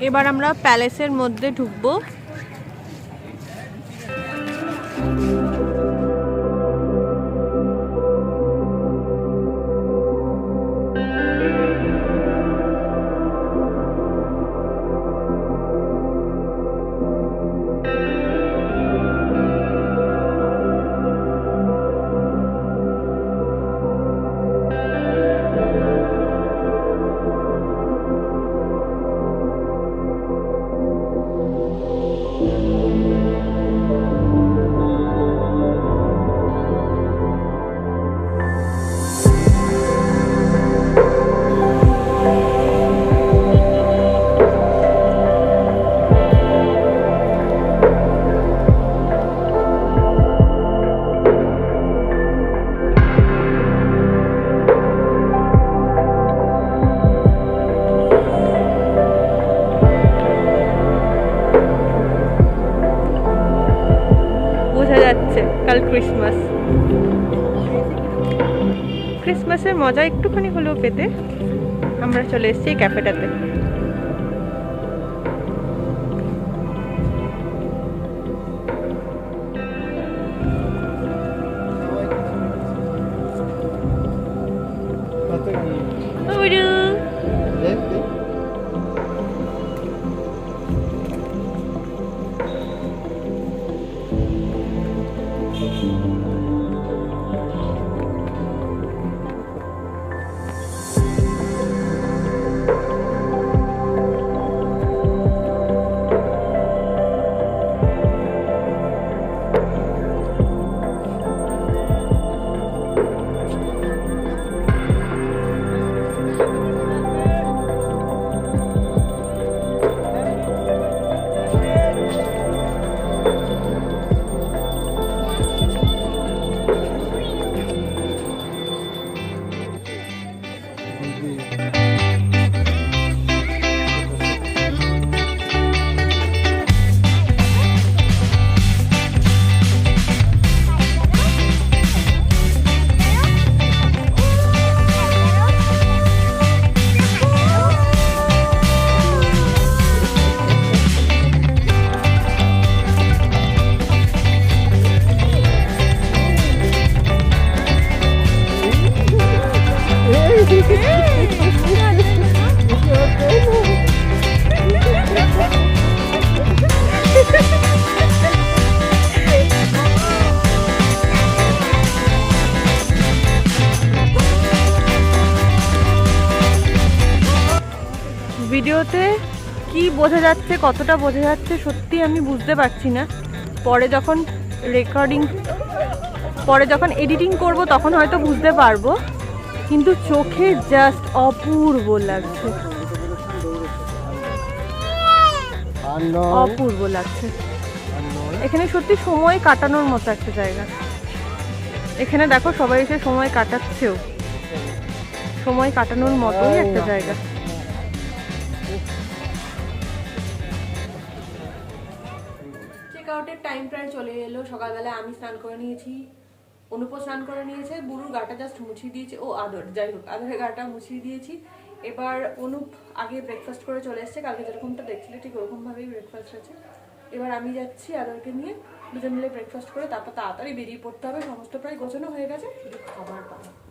এবার আমরা প্যালেসের মধ্যে ঢুকবো। বোঝা ক্রিসমাসের মজা একটুখানি হলেও পেতে আমরা চলে এসেছি এই ক্যাফেটাতে ভিডিওতে কি বোঝা যাচ্ছে, কতটা বোঝা যাচ্ছে, সত্যি আমি বুঝতে পারছি না। পরে যখন রেকর্ডিং পরে যখন এডিটিং করব, তখন হয়তো বুঝতে পারব। কিন্তু চোখে জাস্ট অপূর্ব লাগছে। অপূর্ব লাগছে। এখানে সত্যি সময় কাটানোর মতো একটা জায়গা। এখানে দেখো সবাই এসে সময় কাটাচ্ছেও। সময় কাটানোর মতোই একটা জায়গা। চেক আউটের টাইম প্রায় চলে এলো। সকালবেলা আমি স্নান করে নিয়েছি। অনুপ স্নান করে নিয়েছে। বুড়ুর গাটা জাস্ট মুছিয়ে দিয়েছে। ও আদর, যাই হোক, আদরের গাটা মুছিয়ে দিয়েছি। এবার অনুপ আগে ব্রেকফাস্ট করে চলে এসেছে। কালকে যেরকমটা দেখছিলে, ঠিক ওরকমভাবেই ব্রেকফাস্ট আছে এবার আমি যাচ্ছি আদরকে নিয়ে। দুজন মিলে ব্রেকফাস্ট করে তারপর তাড়াতাড়ি বেরিয়ে পড়তে হবে। সমস্ত প্রায় গোছানো হয়ে গেছে। শুধু খাবার পাওয়া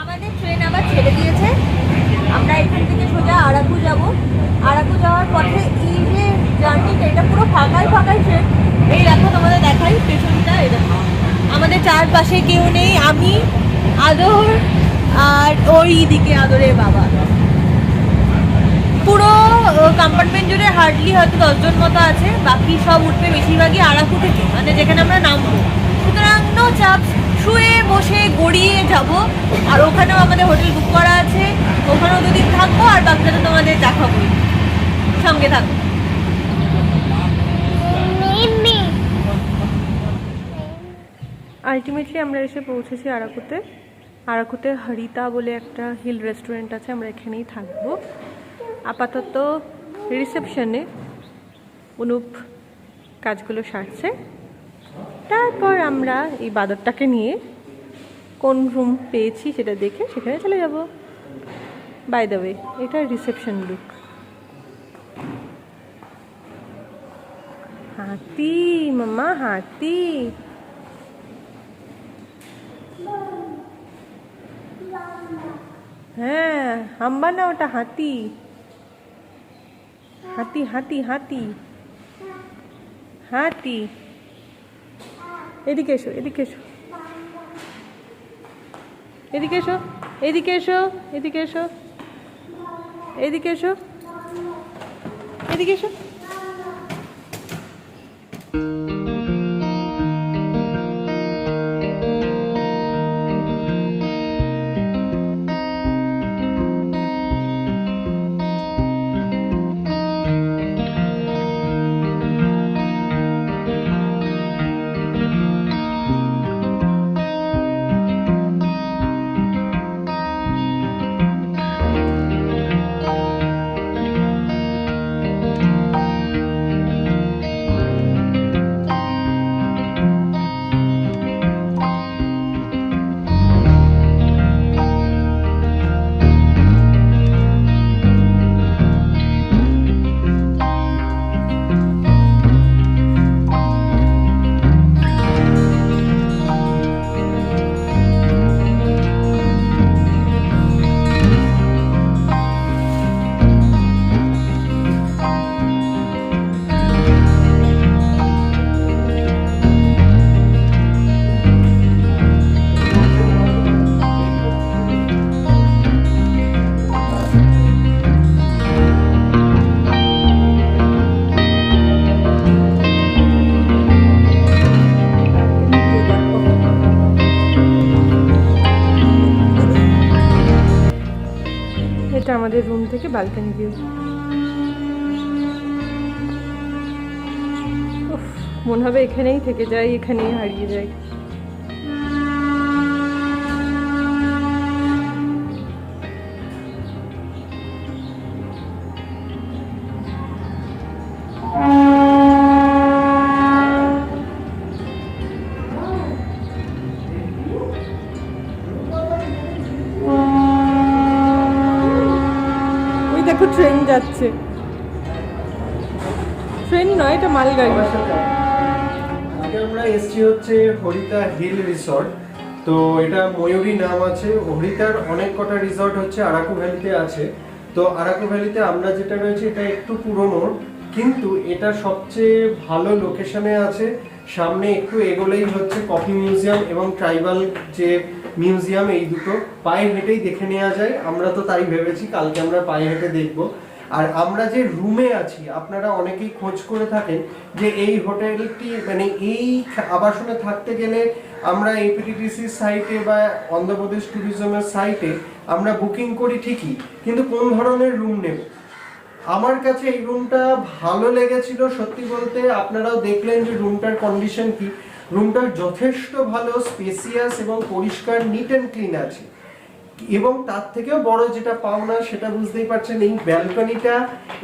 আমাদের ট্রেন আবার ছেড়ে দিয়েছে। আমরা এখান থেকে সোজা যাওয়ার যে জার্নিটা এটা পুরো ফাঁকাই ট্রেন এই দেখাই দেখো। আমাদের চারপাশে কেউ নেই, আমি, আদর, আর ওই দিকে আদরের বাবা। পুরো কম্পার্টমেন্ট জুড়ে হার্ডলি হয়তো দশজন মতো আছে বাকি সব উঠবে বেশিরভাগই আরাকু থেকে মানে যেখানে আমরা নামবো। সুতরাং নো চাপ শুয়ে বসে গড়িয়ে যাব। আর ওখানেও আমাদের হোটেল বুক করা আছে ওখানেও দুদিন থাকব আর বাকিটা তো তোমাদের দেখাবোই। সঙ্গে থাকব আলটিমেটলি আমরা এসে পৌঁছেছি আরাকুতে। আরাকুতে হরিতা বলে একটা হিল রেস্টুরেন্ট আছে আমরা এখানেই থাকব। আপাতত রিসেপশনে অনুপ কাজগুলো সারছে। তারপর আমরা এই বাদরটাকে নিয়ে কোন রুম পেয়েছি সেটা দেখে সেখানে চলে যাব। বাই দ্য ওয়ে এটা রিসেপশন লুক হাতি, মামা, হাতি। হ্যাঁ হাম্বা না ওটা হাতি। হাতি হাতি হাতি। হাতি। এদিকে এসো এদিকে এসো। এদিকে এসো এদিকে এসো এদিকে এসো। এদিকে এসো। এদিকে এসো। রুম থেকে বালকানি ভিউ মনে হবে এখানেই থেকে যাই এখানেই হারিয়ে যাই আমরা হচ্ছে হরিতা হিল তো এটা ময়ূরী নাম আছে। হরিতার অনেক কটা রিসর্ট হচ্ছে আরাকু ভ্যালিতে আছে। তো আরাকু ভ্যালিতে আমরা যেটা রয়েছে, এটা একটু পুরনো, কিন্তু এটা সবচেয়ে ভালো লোকেশনে আছে। সামনে একটু এগোলেই হচ্ছে কফি মিউজিয়াম এবং ট্রাইবাল যে মিউজিয়াম, এই দুটো। পায়ে হেঁটেই দেখে নেওয়া যায়। আমরা তো তাই ভেবেছি, কালকে আমরা পায়ে হেঁটে দেখব। আর আমরা যে রুমে আছি, আপনারা অনেকেই খোঁজ করে থাকেন যে এই হোটেলটি মানে এই আবাসনে থাকতে গেলে আমরা এপিটিডিসির সাইটে বা অন্ধ্রপ্রদেশ ট্যুরিজমের সাইটে আমরা বুকিং করি ঠিকই, কিন্তু কোন ধরনের রুম নেব? আমার কাছে এই রুমটা ভালো লেগেছিল সত্যি বলতে, আপনারাও দেখলেন যে রুমটার কন্ডিশন কি। রুমটা যথেষ্ট ভালো স্পেসিয়াস এবং পরিষ্কার নিট অ্যান্ড ক্লিন আছে। এবং তার থেকেও বড় যেটা পাওনা, সেটা বুঝতেই পারছেন এই ব্যালকনিটা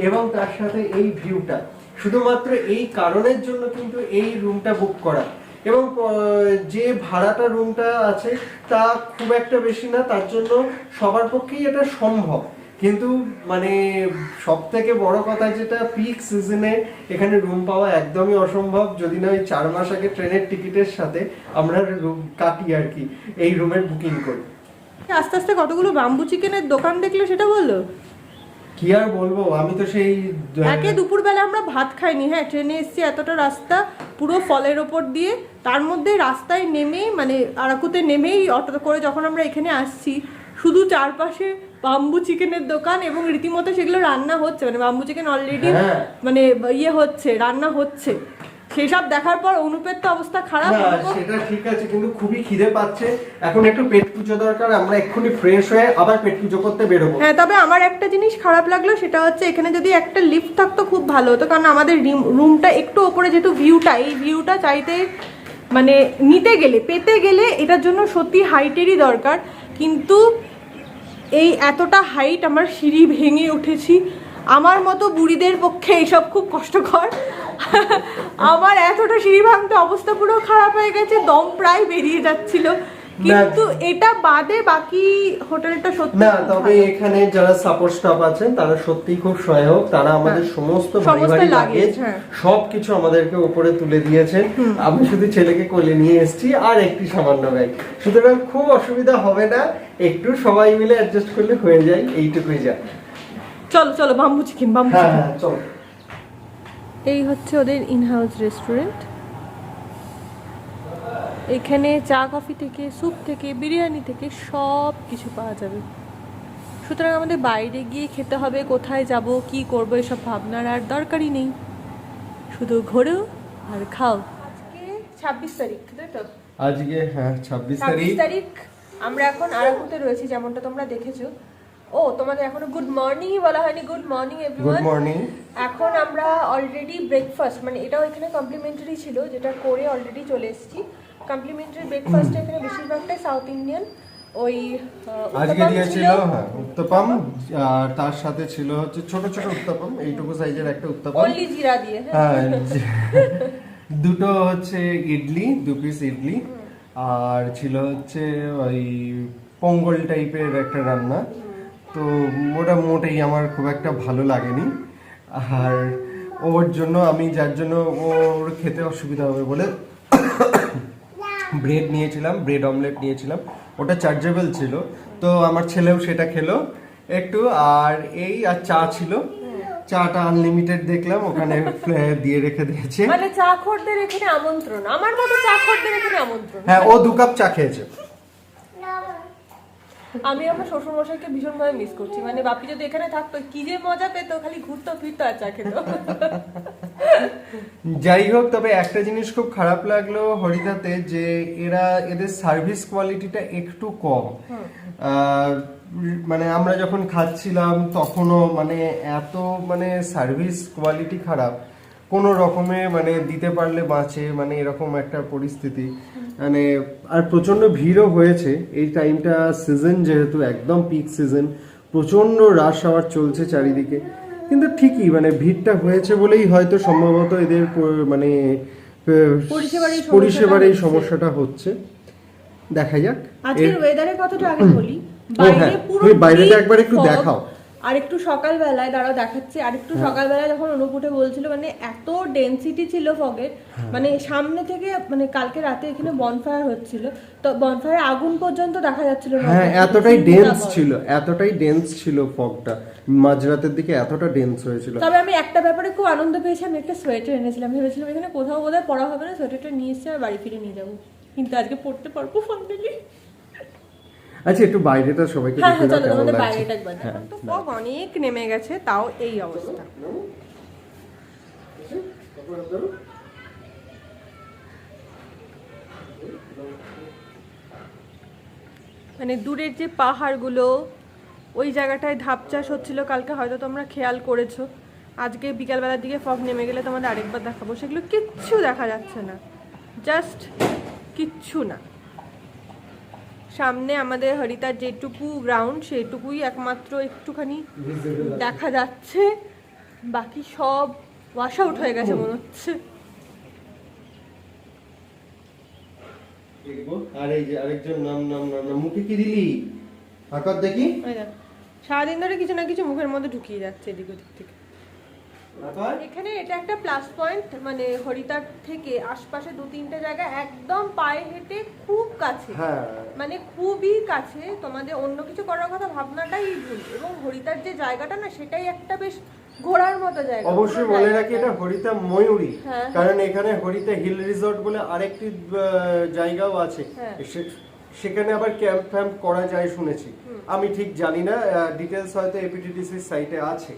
এবং তার সাথে এই ভিউটা। শুধুমাত্র এই কারণের জন্য কিন্তু এই রুমটা বুক করা। এবং যে ভাড়াটা রুমটা আছে, তা খুব একটা বেশি না, তার জন্য সবার পক্ষেই এটা সম্ভব। কিন্তু মানে সব থেকে বড় কথা যেটা পিক সিজনে এখানে রুম পাওয়া একদমই অসম্ভব। যদি না ওই চার মাস আগে ট্রেনের টিকিটের সাথে আমরা কাটি আর কি, এই রুমের বুকিং করি। আস্তে আস্তে কতগুলো বাম্বু চিকেনের দোকান দেখলে সেটা বলল কি আর বলব? আমি তো সেই একে দুপুরবেলা আমরা ভাত খাইনি। হ্যাঁ ট্রেনে এসেছি এতটা রাস্তা পুরো ফলের ওপর দিয়ে। তার মধ্যে রাস্তায় নেমেই মানে আরাকুতে নেমেই অটো করে যখন আমরা এখানে আসছি শুধু চারপাশে বাম্বু চিকেনের দোকান এবং রীতিমতো সেগুলো রান্না হচ্ছে। মানে বাম্বু চিকেন অলরেডি। মানে ইয়ে হচ্ছে রান্না হচ্ছে। সেসব দেখার পর অনুপের তো অবস্থা খারাপ। সেটা ঠিক আছে কিন্তু খুবই খিদে পাচ্ছে। এখন একটু পেট পুজো দরকার আমরা এক্ষুনি ফ্রেশ হয়ে আবার পেট পুজো করতে বেরোবো। হ্যাঁ তবে আমার একটা জিনিস খারাপ লাগল সেটা হচ্ছে এখানে যদি একটা লিফট থাকতো খুব ভালো হতো কারণ আমাদের রুমটা একটু ওপরে যেহেতু ভিউটা এই ভিউটা চাইতে মানে নিতে গেলে পেতে গেলে এটার জন্য সত্যি হাইটেরই দরকার। কিন্তু এই এতটা হাইট আমার সিঁড়ি ভেঙে উঠেছি। আমার মতো বুড়িদের পক্ষে এইসব খুব কষ্টকর। আমার এতটা সিঁড়ি ভাঙতে অবস্থা পুরো খারাপ হয়ে গেছে দম প্রায় বেরিয়ে যাচ্ছিল। কিন্তু এটা বাদে বাকি হোটেলটা সত্যি না তবে এখানে যারা সাপোর্ট স্টাফ আছেন তারা সত্যিই খুব সহায়ক। তারা আমাদের হ্যাঁ। সমস্ত ভারী লাগেজ হ্যাঁ। সবকিছু আমাদেরকে উপরে তুলে দিয়েছেন। আমি শুধু ছেলেকে কোলে নিয়ে এসেছি আর একটি সামান্য ব্যাগ সুতরাং খুব অসুবিধা হবে না একটু সবাই মিলে অ্যাডজাস্ট করলে হয়ে যায় এইটুকুই যা। চলো চলো বাম্বু চিকেন বাম্বু হ্যাঁ চল। এই হচ্ছে ওদের ইনহাউস রেস্টুরেন্ট এখানে চা কফি থেকে স্যুপ থেকে বিরিয়ানি থেকে সব কিছু পাওয়া যাবে। সুতরাং আমাদের বাইরে গিয়ে খেতে হবে কোথায় যাব কি করব এসব ভাবনার আর দরকারই নেই। শুধু ঘোরো আর খাও। আজকে ছাব্বিশ তারিখ তাই তো? আজকে হ্যাঁ ছাব্বিশ তারিখ। আমরা এখন আরাকুতে রয়েছি যেমনটা তোমরা দেখেছ। ও তোমাদের এখনও গুড মর্নিংই বলা হয়নি। গুড মর্নিং গুড মর্নিং এখন আমরা অলরেডি ব্রেকফাস্ট মানে এটাও এখানে কমপ্লিমেন্টারি ছিল যেটা করে অলরেডি চলে এসেছি। কমপ্লিমেন্টারি ব্রেকফাস্টে এখানে বেশিরভাগটাই সাউথ ইন্ডিয়ান ওই আজকে দিয়েছিল ছিল। হ্যাঁ উত্তপম আর তার সাথে ছিল হচ্ছে ছোট ছোট উত্তপম এইটুকু সাইজের একটা উত্তপম। অনলি জিরা দিয়ে হ্যাঁ। হ্যাঁ দুটো হচ্ছে ইডলি দু পিস ইডলি আর ছিল হচ্ছে ওই পঙ্গল টাইপের একটা রান্না। তো মোটামুটি আমার খুব একটা ভালো লাগেনি। আর ওর জন্য আমি যার জন্য ওর খেতে অসুবিধা হবে বলে ব্রেড নিয়েছিলাম ব্রেড অমলেট নিয়েছিলাম। ওটা চার্জেবল ছিল। তো আমার ছেলেও সেটা খেলো একটু। আর এই আর চা ছিল। চাটা আনলিমিটেড দেখলাম ওখানে দিয়ে রেখে দিয়েছে। মানে চা খোরদের এখানে আমন্ত্রণ। আমার মতো চা খোরদের এখানে আমন্ত্রণ। হ্যাঁ ও দু কাপ চা খেয়েছে। আমি আমার শ্বশুর মশাইকে ভীষণ ভাবে মিস করছি। মানে বাপি যদি এখানে থাকতো কি যে মজা পেতো খালি ঘুরতো ফিরতো আর চা খেতো। যাই হোক তবে একটা জিনিস খুব খারাপ লাগল হরিদাতে যে এরা এদের সার্ভিস কোয়ালিটিটা একটু কম। মানে আমরা যখন খাচ্ছিলাম তখনও মানে এত মানে সার্ভিস কোয়ালিটি খারাপ। কোনো রকমে মানে দিতে পারলে বাঁচে মানে এরকম একটা পরিস্থিতি। মানে আর প্রচণ্ড ভিড়ও হয়েছে। এই টাইমটা সিজন যেহেতু একদম পিক সিজন প্রচণ্ড রাশ আওয়ার চলছে চারিদিকে। কিন্তু ঠিকই মানে ভিড়টা হয়েছে বলেই হয়তো সম্ভবত এদের মানে পরিষেবার এই সমস্যাটা হচ্ছে। দেখা যাক। আজকের ওয়েদারের কথাটা আগে বলি। হ্যাঁ, তুমি বাইরেটা একবার একটু দেখাও। আর একটু সকালবেলায় দাঁড়াও দেখাচ্ছি আর একটু হ্যাঁ। সকালবেলায় যখন অনুপুটে বলছিল মানে এত ডেন্সিটি ছিল ফগের হ্যাঁ। মানে সামনে থেকে মানে কালকে রাতে এখানে বনফায়ার হচ্ছিল তো বনফায়ার আগুন পর্যন্ত দেখা যাচ্ছিল হ্যাঁ এতটাই ডেন্স ছিল এতটাই ডেন্স ছিল ফগটা মাঝরাতের দিকে এতটা ডেন্স হয়েছিল। তবে আমি একটা ব্যাপারে খুব আনন্দ পেয়েছি আমি একটা সোয়েটার এনেছিলাম ভেবেছিলাম এখানে কোথাও বোধহয় পড়া হবে না সোয়েটারটা নিয়ে এসে আর বাড়ি ফিরে নিয়ে যাব। কিন্তু আজকে পড়তে পারব ফাইনালি আচ্ছা একটু বাইরেটা সবাইকে হ্যাঁ দেখে হ্যাঁ দাও চলো কেমন লাগছে। বাইরেটা একবার দেখো। হ্যাঁ তো ফগ অনেক নেমে গেছে তাও এই অবস্থা। মানে দূরের যে পাহাড়গুলো ওই জায়গাটায় ধাপ চাষ হচ্ছিল কালকে হয়তো তোমরা খেয়াল করেছ। আজকে বিকালবেলার দিকে ফগ নেমে গেলে তোমাদের আরেকবার দেখাবো। সেগুলো কিচ্ছু দেখা যাচ্ছে না। জাস্ট কিচ্ছু না। সামনে আমাদের হরিতার যেটুকু গ্রাউন্ড সেটুকুই একমাত্র একটুখানি দেখা যাচ্ছে। বাকি সব ওয়াশ আউট হয়ে গেছে মনে হচ্ছে। আর এই যে আরেকজন নাম নাম নাম নাম মুখে কি দিলি? আকার দেখি সারাদিন ধরে কিছু না কিছু মুখের মধ্যে ঢুকিয়ে যাচ্ছে এদিক ওদিক থেকে। এখানে এটা একটা প্লাস পয়েন্ট মানে হরিতার থেকে আশপাশে দু তিনটে জায়গা একদম পায়ে হেঁটে খুব কাছে। হ্যাঁ। মানে খুবই কাছে। তোমাদের অন্য কিছু করার কথা ভাবনাটাই ভুল। এবং হরিতার যে জায়গাটা না সেটাই একটা বেশ ঘোরার মতো জায়গা। অবশ্যই বলে রাখি এটা হরিতা ময়ূরী। হ্যাঁ। কারণ এখানে হরিতা হিল রিসর্ট বলে আরেকটি জায়গাও আছে। হ্যাঁ। সেখানে আবার ক্যাম্প ফ্যাম্প করা যায় শুনেছি। আমি ঠিক জানি না ডিটেলস হয়তো এপিটিডিসির সাইটে আছে।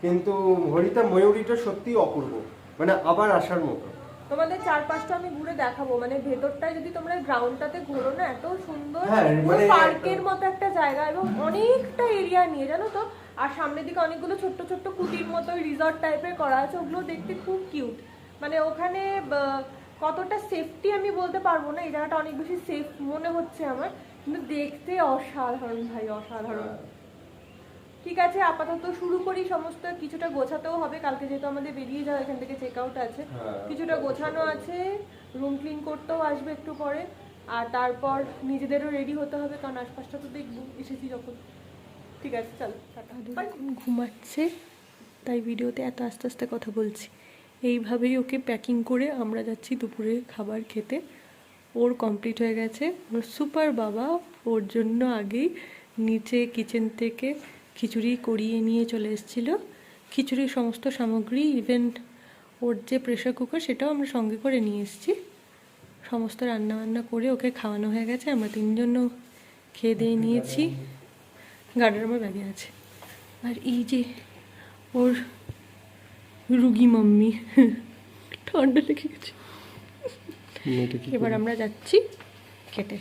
কিন্তু হরিতা ময়ূরীটা সত্যি অপূর্ব। মানে আবার আসার মতো। তোমাদের চারপাশটা আমি ঘুরে দেখাবো। মানে ভেতরটায় যদি তোমরা গ্রাউন্ডটাতে ঘোরো না এত সুন্দর হ্যাঁ, মানে- পার্কের মতো একটা জায়গা এবং অনেকটা এরিয়া নিয়ে জানো তো? আর সামনের দিকে অনেকগুলো ছোট্ট ছোট্ট কুটির মতো রিসর্ট টাইপের করা আছে। ওগুলো দেখতে খুব কিউট মানে ওখানে কতটা সেফটি আমি বলতে পারব না। এই জায়গাটা অনেক বেশি সেফ মনে হচ্ছে আমার। কিন্তু দেখতে অসাধারণ ভাই অসাধারণ। ঠিক আছে আপাতত শুরু করি সমস্ত কিছুটা গোছাতেও হবে কালকে যেহেতু আমাদের বেরিয়ে যাওয়া এখান থেকে চেক আউট আছে। হ্যাঁ, কিছুটা গোছানো আছে রুম ক্লিন করতেও আসবে একটু পরে আর তারপর নিজেদেরও রেডি হতে হবে কারণ আশপাশটা তো দেখব এসেছি যখন। ঠিক আছে চল এখন ঘুমাচ্ছে তাই ভিডিওতে এত আস্তে আস্তে কথা বলছি। এইভাবেই ওকে প্যাকিং করে আমরা যাচ্ছি দুপুরে খাবার খেতে। ওর কমপ্লিট হয়ে গেছে ওর সুপার বাবা ওর জন্য আগেই নিচে কিচেন থেকে খিচুড়ি করিয়ে নিয়ে চলে এসেছিল। খিচুড়ির সমস্ত সামগ্রী ইভেন ওর যে প্রেশার কুকার সেটাও আমরা সঙ্গে করে নিয়ে এসেছি। সমস্ত রান্না বান্না করে ওকে খাওয়ানো হয়ে গেছে। আমরা তিনজনও খেয়ে দিয়ে নিয়েছি। গার্ডার আমার ব্যাগে আছে। আর এই যে ওর রুগী মাম্মি ঠান্ডা লেগে গেছে। এবার আমরা যাচ্ছি খেতে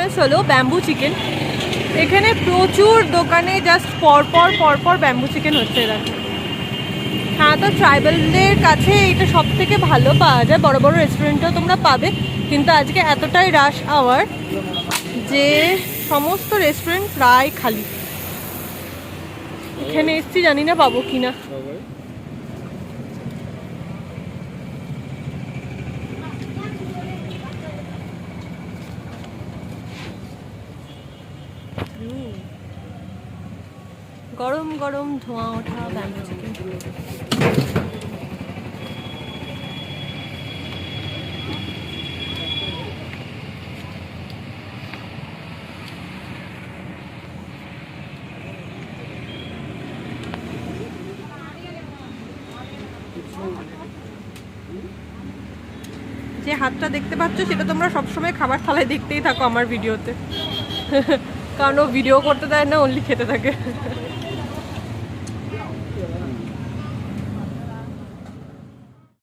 ফেমাস হলো ব্যাম্বু চিকেন এখানে প্রচুর দোকানে জাস্ট পরপর পরপর ব্যাম্বু চিকেন হচ্ছে এরা। হ্যাঁ তো ট্রাইবালদের কাছে এটা সব থেকে ভালো পাওয়া যায়। বড় বড় রেস্টুরেন্টেও তোমরা পাবে। কিন্তু আজকে এতটাই রাশ আওয়ার যে সমস্ত রেস্টুরেন্ট প্রায় খালি। এখানে এসছি, জানি না পাবো কিনা। গরম, ধোঁয়া ওঠা ব্যাম্বু চিকেন যে হাতটা দেখতে পাচ্ছ, সেটা তোমরা সবসময় খাবার থালায় দেখতেই থাকো আমার ভিডিওতে। কারণ ও ভিডিও করতে দেয় না অনলি খেতে থাকে।